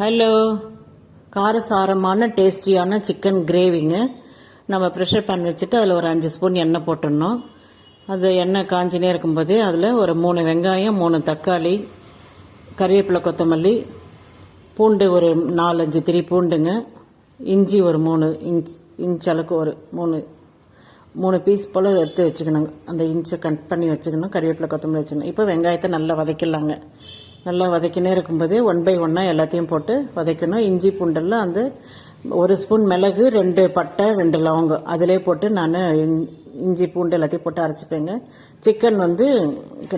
Hello காரசாரமான டேஸ்டியான chicken கிரேவிங்க நம்ம ப்ரெஷர் பேன் வச்சுட்டு அதில் ஒரு அஞ்சு ஸ்பூன் எண்ணெய் போட்டுடணும். அது எண்ணெய் காஞ்சினே இருக்கும்போது அதில் ஒரு மூணு வெங்காயம் மூணு தக்காளி கறிவேப்பிலை கொத்தமல்லி பூண்டு ஒரு நாலஞ்சு திரி பூண்டுங்க. இஞ்சி ஒரு மூணு இன்ச் இன்ச் அளவுக்கு ஒரு மூணு மூணு பீஸ் போல் எடுத்து வச்சுக்கணுங்க. அந்த இன்ச்சை கட் பண்ணி வச்சுக்கணும் கறிவேப்பிலை கொத்தமல்லி வச்சுக்கணும். இப்போ வெங்காயத்தை நல்லா வதக்கிடலாங்க. நல்லா வதக்கினே இருக்கும்போது ஒன் பை ஒன்னாக எல்லாத்தையும் போட்டு வதக்கணும். இஞ்சி பூண்டெல்லாம் அந்த ஒரு ஸ்பூன் மிளகு ரெண்டு பட்டை ரெண்டு லவங்கம். அதிலே போட்டு நான் இஞ்சி பூண்டு எல்லாத்தையும் போட்டு அரைச்சிப்பேங்க. சிக்கன் வந்து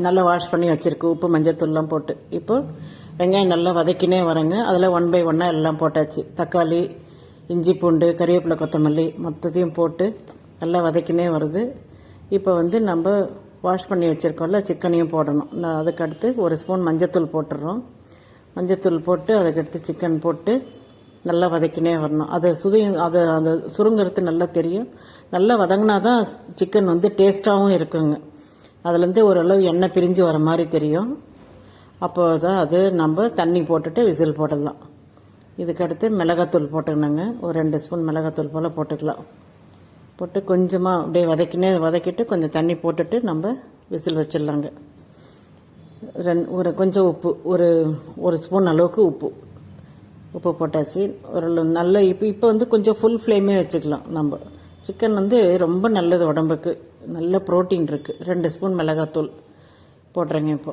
நல்லா வாஷ் பண்ணி வச்சுருக்கு. உப்பு மஞ்சத்தூள்லாம் போட்டு. இப்போ வெங்காயம் நல்லா வதக்கினே வரேங்க. அதில் ஒன் பை ஒன்னாக எல்லாம் போட்டாச்சு. தக்காளி இஞ்சி பூண்டு கறிவேப்பிலை கொத்தமல்லி மொத்தத்தையும் போட்டு நல்லா வதக்கினே வருது. இப்போ வந்து நம்ம வாஷ் பண்ணி வச்சுருக்கோம்ல சிக்கனையும் போடணும். நான் அதுக்கடுத்து ஒரு ஸ்பூன் மஞ்சத்தூள் போட்டுடுறோம் மஞ்சத்தூள் போட்டு அதுக்கடுத்து சிக்கன் போட்டு நல்லா வதக்கினே வரணும். அதை சுதையும் அது அந்த சுருங்கிறது நல்லா தெரியும். நல்லா வதங்கினா தான் சிக்கன் வந்து டேஸ்ட்டாகவும் இருக்குங்க. அதுலேருந்து ஓரளவு எண்ணெய் பிரிஞ்சு வர மாதிரி தெரியும். அப்போ தான் அது நம்ம தண்ணி போட்டுட்டு விசில் போடலாம். இதுக்கடுத்து மிளகாத்தூள் போட்டுக்கணுங்க. ஒரு ரெண்டு ஸ்பூன் மிளகாத்தூள் போல் போட்டுக்கலாம். போட்டு கொஞ்சமாக அப்படியே வதக்கினே வதக்கிட்டு கொஞ்சம் தண்ணி போட்டுட்டு நம்ம விசில் வச்சிடலாங்க. ரெண் ஒரு கொஞ்சம் உப்பு ஒரு ஒரு ஸ்பூன் அளவுக்கு உப்பு. உப்பு போட்டாச்சு. ஒரு நல்ல இப்போ இப்போ வந்து கொஞ்சம் ஃபுல் ஃப்ளேமே வச்சுக்கலாம் நம்ம. சிக்கன் வந்து ரொம்ப நல்லது உடம்புக்கு. நல்ல ப்ரோட்டீன் இருக்குது ரெண்டு ஸ்பூன் மிளகாத்தூள் போடுறேங்க இப்போ.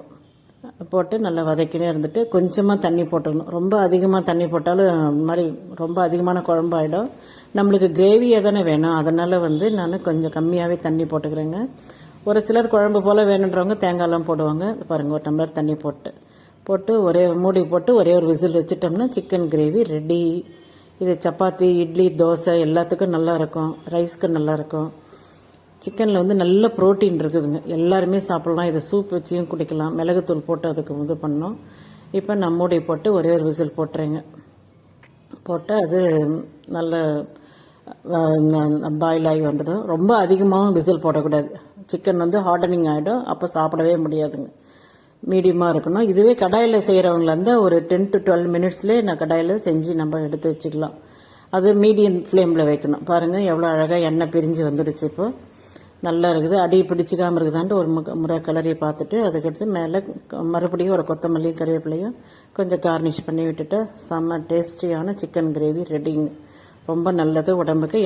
போட்டு நல்லா வதக்கினே இருந்துட்டு கொஞ்சமாக தண்ணி போட்டுக்கணும் ரொம்ப அதிகமாக தண்ணி போட்டாலும் மாதிரி ரொம்ப அதிகமான குழம்பாயிடும் நம்மளுக்கு கிரேவியாக தானே வேணும். அதனால் வந்து நான் கொஞ்சம் கம்மியாகவே தண்ணி போட்டுக்கிறேங்க. ஒரு சிலர் குழம்பு போல் வேணுன்றவங்க தேங்காயெலாம் போடுவாங்க. பாருங்கள் ஒரு டம்ளர் தண்ணி போட்டு. போட்டு ஒரே மூடி போட்டு ஒரே ஒரு விசில் வச்சுட்டோம்னா சிக்கன் கிரேவி ரெடி இது சப்பாத்தி இட்லி தோசை எல்லாத்துக்கும் நல்லாயிருக்கும் ரைஸ்க்கும் ரைஸ்க்கு சிக்கனில் வந்து நல்ல ப்ரோட்டீன் இருக்குதுங்க. எல்லாருமே சாப்பிட்லாம். இதை சூப் வச்சியும் குடிக்கலாம். மிளகுத்தூள் போட்டு அதுக்கு இது பண்ணோம். இப்போ நான் மூடி போட்டு ஒரே ஒரு விசில் போட்டுறேங்க. போட்டால் அது நல்ல பாயில் ஆகி வந்துடும். ரொம்ப அதிகமாகவும் விசில் போடக்கூடாது. சிக்கன் வந்து ஹார்டனிங் ஆகிடும் அப்போ சாப்பிடவே முடியாதுங்க. மீடியமாக இருக்கணும். இதுவே கடாயில் செய்கிறவங்கள இருந்தால் ஒரு டென் டு டுவெல் மினிட்ஸ்லேயே நான் கடாயில் செஞ்சு நம்ம எடுத்து வச்சுக்கலாம். அது மீடியம் ஃப்ளேமில் வைக்கணும். பாருங்கள் எவ்வளோ அழகாக எண்ணெய் பிரிஞ்சு வந்துடுச்சு இப்போது நல்லா இருக்குது அடி பிடிச்சிக்காமல் இருக்குதான்ட்டு ஒரு முறை கிளறி பார்த்துட்டு அதுக்கடுத்து மேலே மறுபடியும் ஒரு கொத்தமல்லியும் கருவேப்பிலையும் கொஞ்சம் கார்னிஷ் பண்ணி விட்டுட்டு செம்ம டேஸ்டியான சிக்கன் கிரேவி ரெடிங்க ரொம்ப நல்லது உடம்புக்கு.